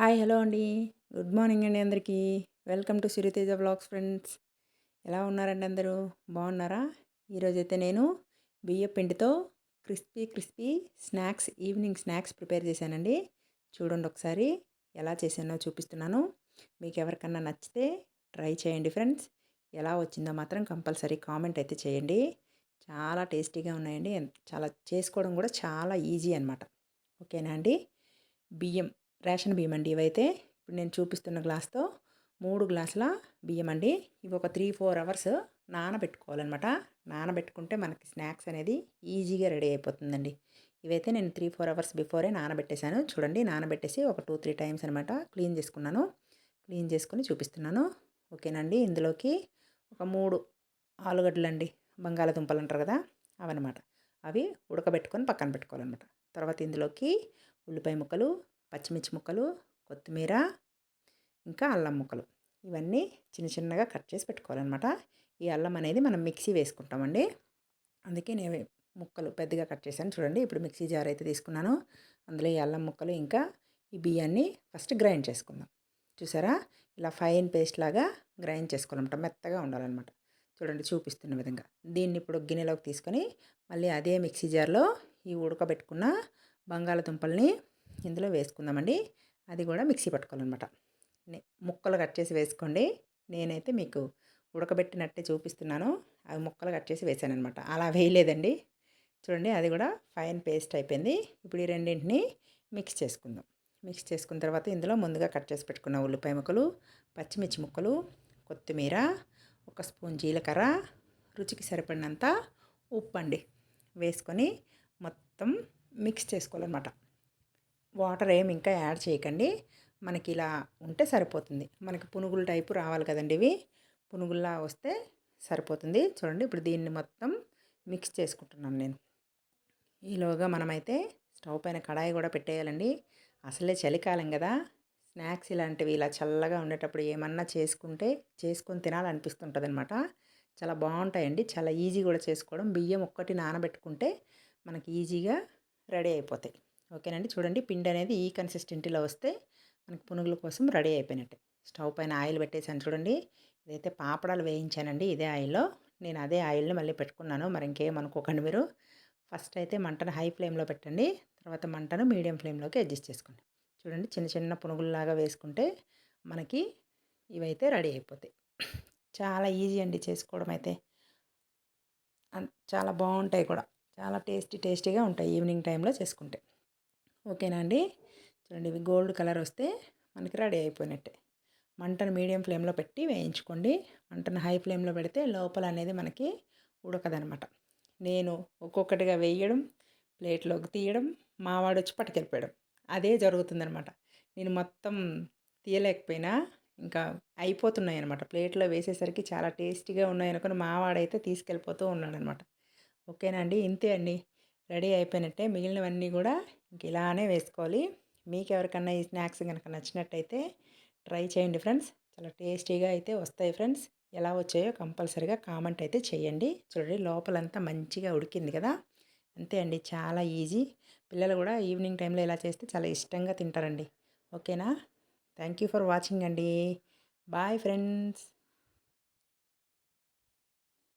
Hi hello అండి. Good morning అండి అందరికీ. Welcome to Siriteja blogs friends. ఎలా ఉన్నారండి అందరూ? బాగున్నారా? ఈరోజైతే నేను బియ్య పిండితో crispy crispy snacks evening snacks prepare చేశానండి. చూడండి ఒకసారి ఎలా చేశానో చూపిస్తున్నాను. మీకు ఎవరికన్నా నచ్చితే ట్రై చేయండి ఫ్రెండ్స్. ఎలా వచ్చిందో మాత్రం కంపల్సరీ కామెంట్ అయితే చేయండి. చాలా టేస్టీగా ఉన్నాయండి. చాలా చేసుకోవడం కూడా చాలా ఈజీ అనమాట ఓకేనా అండి? బియ్యం రేషన్ బియ్యం అండి ఇవైతే. ఇప్పుడు నేను చూపిస్తున్న గ్లాస్తో మూడు గ్లాసుల బియ్యం అండి ఇవి ఒక త్రీ ఫోర్ అవర్స్ నానబెట్టుకోవాలన్నమాట. నానబెట్టుకుంటే మనకి స్నాక్స్ అనేది ఈజీగా రెడీ అయిపోతుందండి. ఇవైతే నేను త్రీ ఫోర్ అవర్స్ బిఫోరే నానబెట్టేశాను. చూడండి నానబెట్టేసి ఒక టూ త్రీ టైమ్స్ అనమాట క్లీన్ చేసుకున్నాను. క్లీన్ చేసుకుని చూపిస్తున్నాను. ఓకేనండి. ఇందులోకి ఒక మూడు ఆలుగడ్డలు అండి బంగాళదుంపలు అంటారు కదా అవన్నమాట. అవి ఉడకబెట్టుకొని పక్కన పెట్టుకోవాలన్నమాట. తర్వాత ఇందులోకి ఉల్లిపాయ ముక్కలు పచ్చిమిర్చి ముక్కలు కొత్తిమీర ఇంకా అల్లం ముక్కలు. ఇవన్నీ చిన్న చిన్నగా కట్ చేసి పెట్టుకోవాలన్నమాట. ఈ అల్లం అనేది మనం మిక్సీ వేసుకుంటామండి. అందుకే నేను ముక్కలు పెద్దగా కట్ చేశాను. చూడండి ఇప్పుడు మిక్సీ జార్ అయితే తీసుకున్నాను. అందులో ఈ అల్లం ముక్కలు ఇంకా ఈ బియ్యాన్ని ఫస్ట్ గ్రైండ్ చేసుకుందాం. చూసారా? ఇలా ఫైన్ పేస్ట్ లాగా గ్రైండ్ చేసుకోవాలన్నమాట. మెత్తగా ఉండాలన్నమాట. చూడండి చూపిస్తున్న విధంగా. దీన్ని ఇప్పుడు గిన్నెలోకి తీసుకొని మళ్ళీ అదే మిక్సీ జార్లో ఈ ఉడకబెట్టుకున్న బంగాళదుంపల్ని ఇందులో వేసుకుందామండి. అది కూడా మిక్సీ పట్టుకోవాలన్నమాట. ముక్కలు కట్ చేసి వేసుకోండి. నేనైతే మీకు ఉడకబెట్టినట్టే చూపిస్తున్నాను. అవి ముక్కలు కట్ చేసి వేసాను అనమాట అలా వేయలేదండి. చూడండి అది కూడా ఫైన్ పేస్ట్ అయిపోయింది. ఇప్పుడు ఈ రెండింటిని మిక్స్ చేసుకుందాం. మిక్స్ చేసుకున్న తర్వాత ఇందులో ముందుగా కట్ చేసి పెట్టుకున్న ఉల్లిపాయ ముక్కలు పచ్చిమిర్చి ముక్కలు కొత్తిమీర ఒక స్పూన్ జీలకర్ర రుచికి సరిపడినంత ఉప్పు అండి వేసుకొని మొత్తం మిక్స్ చేసుకోవాలన్నమాట. వాటర్ ఏమి ఇంకా యాడ్ చేయకండి. మనకి ఇలా ఉంటే సరిపోతుంది. మనకి పునుగుల టైపు రావాలి కదండి ఇవి. పునుగుల్లా వస్తే సరిపోతుంది. చూడండి ఇప్పుడు దీన్ని మొత్తం మిక్స్ చేసుకుంటున్నాను నేను. ఈలోగా మనమైతే స్టవ్ పైన కడాయి కూడా పెట్టేయాలండి. అసలే చలికాలం కదా. స్నాక్స్ ఇలాంటివి ఇలా చల్లగా ఉండేటప్పుడు ఏమన్నా చేసుకుంటే చేసుకొని తినాలనిపిస్తుంటుంది అనమాట చాలా బాగుంటాయండి. చాలా ఈజీ కూడా చేసుకోవడం. బియ్యం ఒక్కటి నానబెట్టుకుంటే మనకి ఈజీగా రెడీ అయిపోతాయి. ఓకేనండి. చూడండి పిండి అనేది ఈ కన్సిస్టెంటీలో వస్తే మనకి పునుగుల కోసం రెడీ అయిపోయినట్టే. స్టవ్ పైన ఆయిల్ పెట్టేసాను చూడండి. ఇదైతే పాపడాలు వేయించానండి ఇదే ఆయిల్లో. నేను అదే ఆయిల్ని మళ్ళీ పెట్టుకున్నాను. మరి ఇంకేం అనుకోకండి మీరు. ఫస్ట్ అయితే మంటను హై ఫ్లేమ్లో పెట్టండి. తర్వాత మంటను మీడియం ఫ్లేమ్లోకి అడ్జస్ట్ చేసుకోండి. చూడండి చిన్న చిన్న పునుగుల్లాగా వేసుకుంటే మనకి ఇవైతే రెడీ అయిపోతాయి. చాలా ఈజీ అండి చేసుకోవడం అయితే. చాలా బాగుంటాయి కూడా. చాలా టేస్టీ టేస్టీగా ఉంటాయి ఈవినింగ్ టైంలో చేసుకుంటే. ఓకేనా అండి? చూడండి ఇవి గోల్డ్ కలర్ వస్తే మనకి రెడీ అయిపోయినట్టే. మంటను మీడియం ఫ్లేమ్లో పెట్టి వేయించుకోండి. మంటను హై ఫ్లేమ్లో పెడితే లోపల అనేది మనకి ఉడకదనమాట. నేను ఒక్కొక్కటిగా వేయడం ప్లేట్లోకి తీయడం మావాడు వచ్చి పట్టుకెళ్ళిపోయడం అదే జరుగుతుందనమాట. నేను మొత్తం తీయలేకపోయినా ఇంకా అయిపోతున్నాయి అనమాట ప్లేట్లో వేసేసరికి చాలా టేస్టీగా ఉన్నాయి అనుకుని మావాడైతే తీసుకెళ్ళిపోతూ ఉన్నాడనమాట. ఓకేనా అండి? ఇంతే అండి. రెడీ అయిపోయినట్టే మిగిలినవన్నీ కూడా ఇంక ఇలానే వేసుకోవాలి. మీకు ఎవరికన్నా ఈ స్నాక్స్ కనుక నచ్చినట్టయితే ట్రై చేయండి ఫ్రెండ్స్. చాలా టేస్టీగా అయితే వస్తాయి ఫ్రెండ్స్. ఎలా వచ్చాయో కంపల్సరిగా కామెంట్ అయితే చేయండి. చూడండి లోపలంతా మంచిగా ఉడికింది కదా. అంతే అండి చాలా ఈజీ. పిల్లలు కూడా ఈవినింగ్ టైంలో ఇలా చేస్తే చాలా ఇష్టంగా తింటారండి. ఓకేనా? థ్యాంక్ యూ ఫర్ వాచింగ్ అండి. Bye friends.